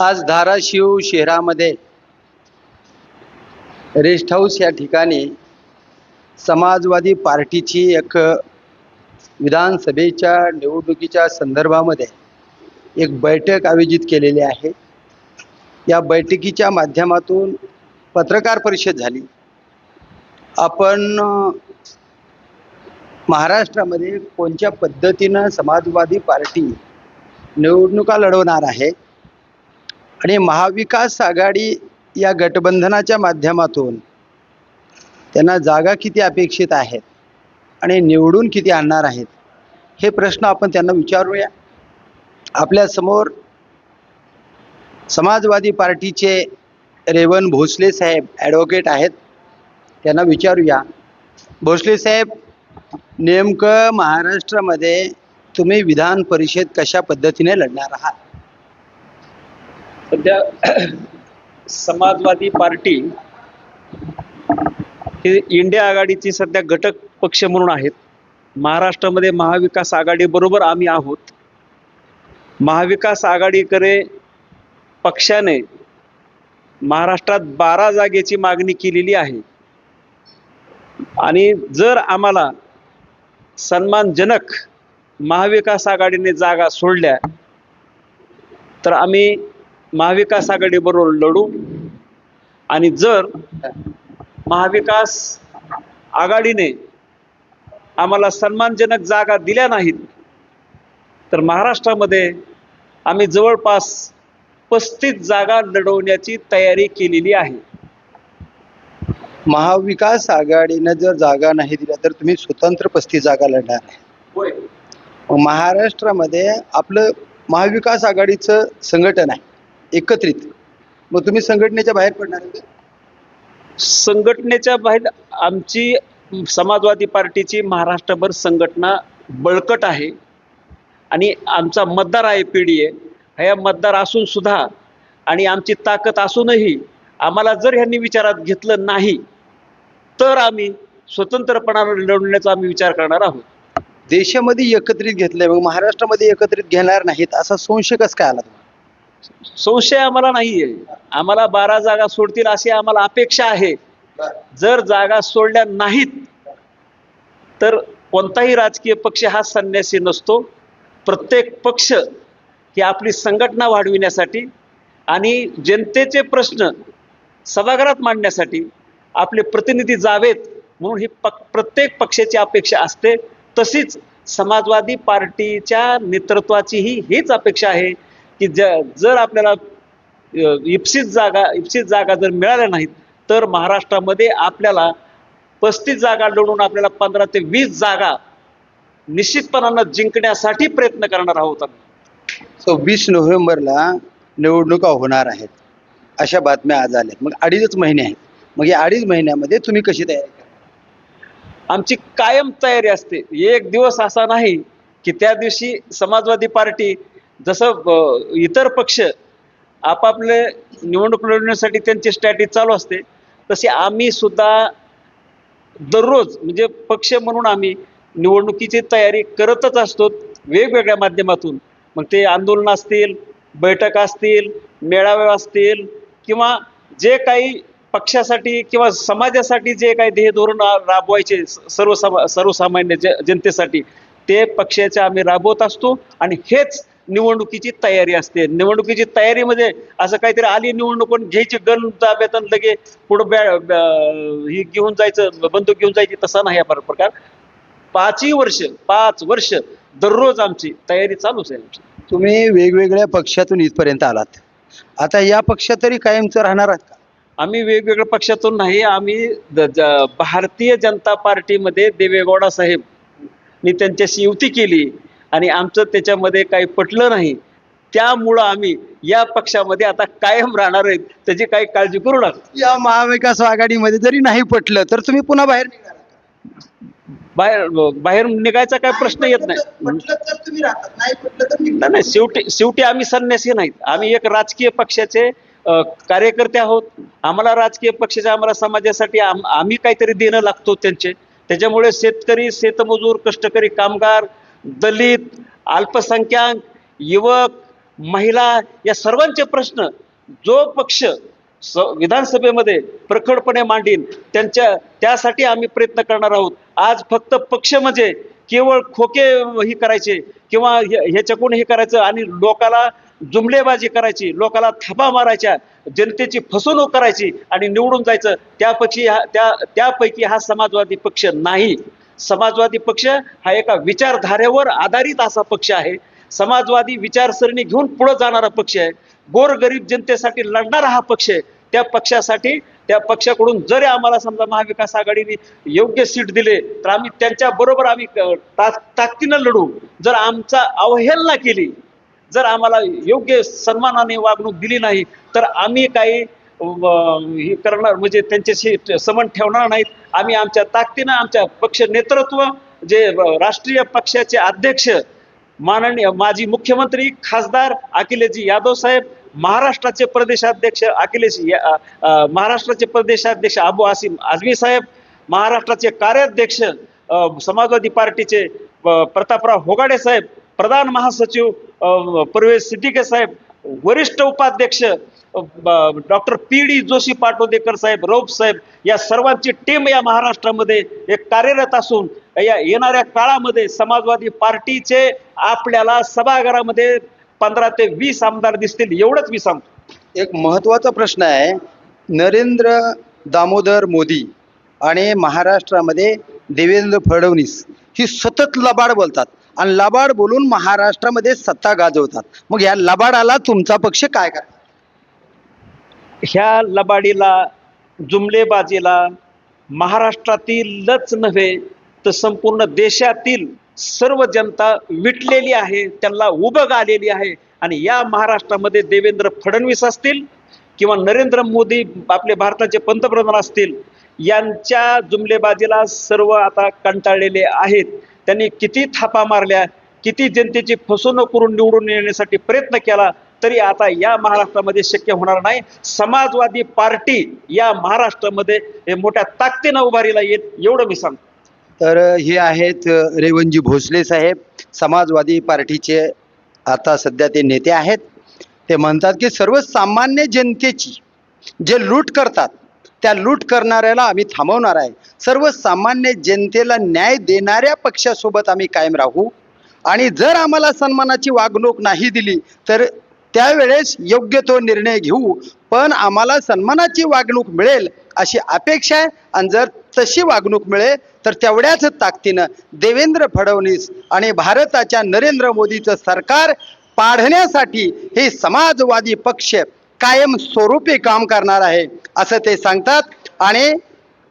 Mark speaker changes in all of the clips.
Speaker 1: आज धाराशिव शहरामध्ये rest house या ठिकाणी समाजवादी पार्टीची एक विधानसभेच्या निवडणुकीच्या संदर्भामध्ये एक बैठक आयोजित केलेली आहे. या बैठकीच्या माध्यमातून पत्रकार परिषद झाली. आपण महाराष्ट्रामध्ये कोणत्या पद्धतीनं समाजवादी पार्टी निवडणुका लढवणार आहे? आणि महाविकास आघाडी या गठबंधनाच्या माध्यमातून त्यांना जागा किती अपेक्षित आहेत आणि निवडून किती आणणार आहेत हे प्रश्न आपण त्यांना विचारूया. आपल्यासमोर समाजवादी पार्टीचे रेवन भोसले साहेब ॲडव्होकेट आहेत त्यांना विचारूया. भोसले साहेब नेमकं महाराष्ट्रामध्ये तुम्ही विधान परिषद कशा पद्धतीने लढणार आहात?
Speaker 2: सध्या समाजवादी पार्टी ही इंडिया आघाडीची सध्या घटक पक्ष म्हणून आहेत. महाराष्ट्रामध्ये महाविकास आघाडीबरोबर आम्ही आहोत. महाविकास आघाडीकडे पक्षाने महाराष्ट्रात बारा जागेची मागणी केलेली आहे. आणि जर आम्हाला सन्मानजनक महाविकास आघाडीने जागा सोडल्या तर आम्ही महाविकास आघाडीबरोबर लढू. आणि जर महाविकास आघाडीने आम्हाला सन्मानजनक जागा दिल्या नाहीत तर महाराष्ट्रामध्ये आम्ही जवळपास पस्तीस जागा लढवण्याची तयारी केलेली आहे.
Speaker 1: महाविकास आघाडीनं जर जागा नाही दिल्या तर तुम्ही स्वतंत्र पस्तीस जागा लढणार आहे महाराष्ट्रामध्ये आपलं महाविकास आघाडीचं संघटन आहे. एकत्रित. मग तुम्ही संघटनेच्या बाहेर पडणार आहे का?
Speaker 2: संघटनेच्या बाहेर आमची समाजवादी पार्टीची महाराष्ट्रभर संघटना बळकट आहे. आणि आमचा मतदार आहे पी डी ए. ह्या मतदार असून सुद्धा आणि आमची ताकद असूनही आम्हाला जर ह्यांनी विचारात घेतलं नाही तर आम्ही स्वतंत्रपणाने लढवण्याचा आम्ही विचार करणार आहोत.
Speaker 1: देशामध्ये एकत्रित घेतलंय मग महाराष्ट्रामध्ये एकत्रित घेणार नाहीत असा संशय कसं काय आला तुम्हाला?
Speaker 2: संशय आम्हाला नाहीये. आम्हाला बारा जागा सोडतील अशी आम्हाला अपेक्षा आहे. जर जागा सोडल्या नाहीत तर कोणताही राजकीय पक्ष हा संन्यासी नसतो. प्रत्येक पक्ष ही आपली संघटना वाढविण्यासाठी आणि जनतेचे प्रश्न सभागृहात मांडण्यासाठी आपले प्रतिनिधी जावेत म्हणून ही पक प्रत्येक पक्षाची अपेक्षा असते. तशीच समाजवादी पार्टीच्या नेतृत्वाचीही हीच अपेक्षा आहे. की ज जर आपल्याला इप्सित जागा इप्सित जागा जर मिळाल्या नाहीत तर महाराष्ट्रामध्ये आपल्याला पस्तीस जागा लढून आपल्याला पंधरा ते वीस जागा निश्चितपणानं जिंकण्यासाठी प्रयत्न करणार आहोत
Speaker 1: सव्वीस नोव्हेंबरला निवडणुका होणार आहेत. अशा बातम्या आज आल्या मग अडीचच महिने आहेत. मग या अडीच महिन्यामध्ये तुम्ही कशी तयारी करा
Speaker 2: आमची कायम तयारी असते. एक दिवस असा नाही की त्या दिवशी समाजवादी पार्टी जसं इतर पक्ष आपापले निवडणूक लढवण्यासाठी त्यांची स्ट्रॅटेजी चालू असते तशी आम्ही सुद्धा दररोज म्हणजे पक्ष म्हणून आम्ही निवडणुकीची तयारी करतच असतो वेगवेगळ्या माध्यमातून. मग ते आंदोलन असतील बैठक असतील मेळावे असतील किंवा जे काही पक्षासाठी किंवा समाजासाठी जे काही ध्येय धोरण राबवायचे सर्वसामा सर्वसामान्य जनतेसाठी ते पक्षाचे आम्ही राबवत असतो आणि हेच निवडणुकीची तयारी असते. निवडणुकीची तयारीमध्ये असं काहीतरी आली निवडणूक पण घ्यायची गण ताब्यात लगे पुढं बॅ ही घेऊन जायचं बंदूक घेऊन जायची तसा नाही हा प्र- प्रकार. पाचही वर्ष पाच वर्ष दररोज आमची तयारी चालूच आहे आमची.
Speaker 1: तुम्ही वेगवेगळ्या पक्षातून इथपर्यंत आलात. आता या पक्षात तरी कायमचं राहणार आहात का?
Speaker 2: आम्ही वेगवेगळ्या पक्षातून नाही आम्ही भारतीय जनता पार्टीमध्ये देवेगौडा साहेब मी त्यांच्याशी युती केली. आणि आमचं त्याच्यामध्ये काही पटलं नाही. त्यामुळं आम्ही या पक्षामध्ये आता कायम राहणार आहेत त्याची काही काळजी करू नका.
Speaker 1: या महाविकास आघाडीमध्ये जरी नाही पटलं तर तुम्ही पुन्हा बाहेर निघाल.
Speaker 2: बाहेर बाहेर निघायचा काय प्रश्न येत नाही. शेवटी शेवटी आम्ही संन्यासी नाहीत. आम्ही एक राजकीय पक्षाचे कार्यकर्ते आहोत. आम्हाला राजकीय पक्षाच्या आम्हाला समाजासाठी आम- आम्ही काहीतरी देणं लागतो त्यांचे. त्याच्यामुळे शेतकरी शेतमजूर कष्टकरी कामगार दलित अल्पसंख्याक युवक महिला या सर्वांचे प्रश्न जो पक्ष स विधानसभेमध्ये प्रखरपणे मांडीन त्यांच्या त्यासाठी आम्ही प्रयत्न करणार आहोत. आज फक्त पक्ष म्हणजे केवळ खोके हे करायचे किंवा ह्याच्याकडून हे करायचं आणि लोकाला जुमलेबाजी करायची लोकाला थापा मारायच्या जनतेची फसवणूक करायची आणि निवडून जायचं त्यापैकी हा त्या त्यापैकी हा समाजवादी पक्ष नाही. समाजवादी पक्ष हा एका विचारधारेवर आधारित असा पक्ष आहे. समाजवादी विचारसरणी घेऊन पुढे जाणारा पक्ष आहे. गोरगरीब जनतेसाठी लढणारा हा पक्ष आहे. त्या पक्षासाठी त्या पक्षाकडून जरी आम्हाला समजा महाविकास आघाडीने योग्य सीट दिले तर आम्ही त्यांच्या बरोबर आम्ही ताकदीनं लढू. जर आमचा अवहेलना केली जर आम्हाला योग्य सन्मानाने वागणूक दिली नाही तर आम्ही काही हे करणार म्हणजे त्यांच्याशी समन ठेवणार नाहीत. आम्ही आमच्या ताकदीनं आमच्या पक्ष नेतृत्व जे राष्ट्रीय पक्षाचे अध्यक्ष माननीय माजी मुख्यमंत्री खासदार अखिलेशजी यादव साहेब महाराष्ट्राचे प्रदेशाध्यक्ष अखिलेश या- महाराष्ट्राचे प्रदेशाध्यक्ष अबू आसिम आझमी साहेब महाराष्ट्राचे कार्याध्यक्ष समाजवादी पार्टीचे प्रतापराव होगाडे साहेब प्रधान महासचिव परवेज सिद्दीके साहेब वरिष्ठ उपाध्यक्ष doctor P D Joshi Patodekar Saheb Rauf Saheb या सर्वांची टीम या महाराष्ट्रामध्ये एक कार्यरत असून या येणाऱ्या काळामध्ये समाजवादी पार्टीचे आपल्याला सभागृहामध्ये पंधरा ते वीस आमदार दिसतील एवढंच मी सांगतो.
Speaker 1: एक महत्त्वाचा प्रश्न आहे नरेंद्र दामोदर मोदी आणि महाराष्ट्रामध्ये देवेंद्र फडणवीस ही सतत लबाड बोलतात आणि लबाड बोलून महाराष्ट्रामध्ये सत्ता गाजवतात. मग या लबाडाला तुमचा पक्ष काय करतात
Speaker 2: ह्या लबाडीला जुमलेबाजीला महाराष्ट्रातीलच नव्हे तर संपूर्ण देशातील सर्व जनता विटलेली आहे त्यांना उभं आलेली आहे. आणि या महाराष्ट्रामध्ये देवेंद्र फडणवीस असतील किंवा नरेंद्र मोदी आपले भारताचे पंतप्रधान असतील यांच्या जुमलेबाजीला सर्व आता कंटाळलेले आहेत. त्यांनी किती थापा मारल्या किती जनतेची फसवणूक करून निवडून येण्यासाठी प्रयत्न केला तरी आता या महाराष्ट्रामध्ये शक्य होणार नाही. समाजवादी पार्टी या महाराष्ट्रामध्ये हे मोठ्या ताकदीनं उभारीला येत एवढं मी सांगतो.
Speaker 1: तर हे आहेत रेवणजी भोसले साहेब. समाजवादी पार्टीचे आता सध्या ते नेते आहेत. ते म्हणतात की सर्वसामान्य जनतेची जे लूट करतात त्या लूट करणाऱ्याला आम्ही थांबवणार आहे. सर्वसामान्य जनतेला न्याय देणाऱ्या पक्षासोबत आम्ही कायम राहू. आणि जर आम्हाला सन्मानाची वागणूक नाही दिली तर त्यावेळेस योग्य तो निर्णय घेऊ. पण आम्हाला सन्मानाची वागणूक मिळेल अशी अपेक्षा आहे. आणि जर तशी वागणूक मिळेल तर तेवढ्याच ताकदीनं देवेंद्र फडणवीस आणि भारताच्या नरेंद्र मोदीचं सरकार पाडण्यासाठी हे समाजवादी पक्ष कायम स्वरूपी काम करणार आहे असं ते सांगतात. आणि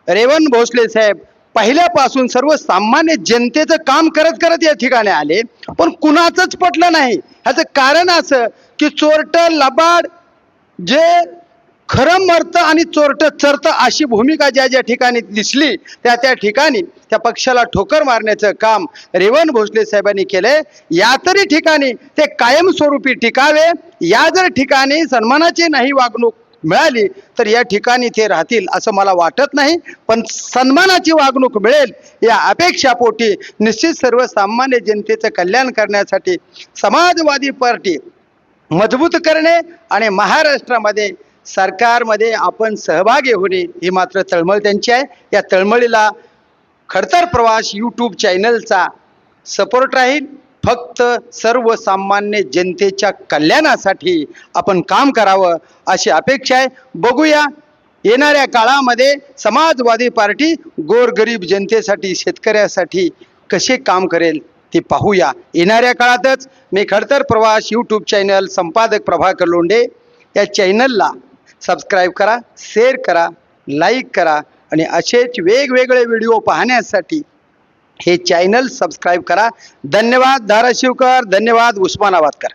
Speaker 1: रेवण भोसले साहेब पहिल्यापासून सर्वसामान्य जनतेचं काम करत करत या ठिकाणी आले पण कुणाचंच पटलं नाही. ह्याचं कारण असं की चोरट लबाड जे खरं मरतं आणि चोरटं चरतं अशी भूमिका ज्या ज्या ठिकाणी दिसली त्या त्या ठिकाणी त्या पक्षाला ठोकर मारण्याचं काम रेवण भोसले साहेबांनी केलंय. या तरी ठिकाणी ते कायमस्वरूपी टिकावे या जर ठिकाणी सन्मानाची नाही वागणूक मिळाली तर या ठिकाणी ते राहतील असं मला वाटत नाही. पण सन्मानाची वागणूक मिळेल या अपेक्षापोटी निश्चित सर्वसामान्य जनतेचं कल्याण करण्यासाठी समाजवादी पार्टी मजबूत करणे आणि महाराष्ट्रामध्ये सरकारमध्ये आपण सहभागी होणे ही मात्र तळमळ त्यांची आहे. या तळमळीला खडतर प्रवास यूट्यूब चॅनलचा सपोर्ट राहील. फक्त सर्वसामान्य जनतेच्या कल्याणासाठी आपण काम करावं अशी अपेक्षा आहे. बघूया येणाऱ्या काळामध्ये समाजवादी पार्टी गोरगरीब जनतेसाठी शेतकऱ्यासाठी कसे काम करेल ते पाहूया. येणाऱ्या काळातच मी खडतर प्रवास यूट्यूब चॅनल संपादक प्रभाकर लोंडे या चॅनलला सबस्क्राईब करा शेअर करा लाईक करा आणि असेच वेगवेगळे व्हिडिओ पाहण्यासाठी हे चॅनल सबस्क्राईब करा. धन्यवाद धाराशिवकर. धन्यवाद उस्मानाबादकर.